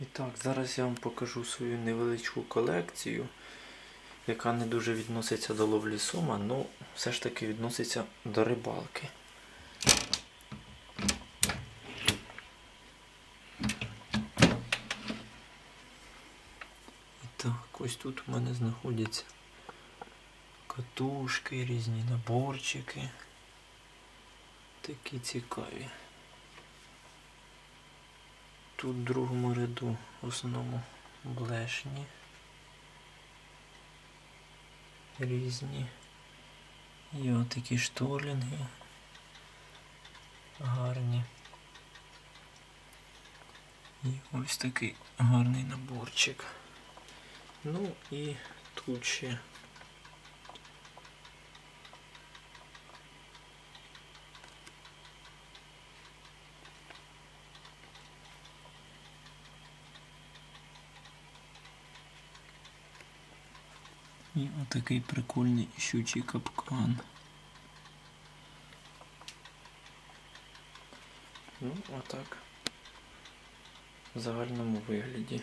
І так, зараз я вам покажу свою невеличку колекцію, яка не дуже відноситься до ловлі сома, але все ж таки відноситься до рибалки. І так, ось тут у мене знаходяться катушки, різні наборчики. Такі цікаві. Тут в другому ряду в основному блешні. Різні. І отакі шторлінги. Гарні. І ось такий гарний наборчик. Ну і тут ще І отакий прикольний щучий капкан. Ну, отак. В загальному вигляді.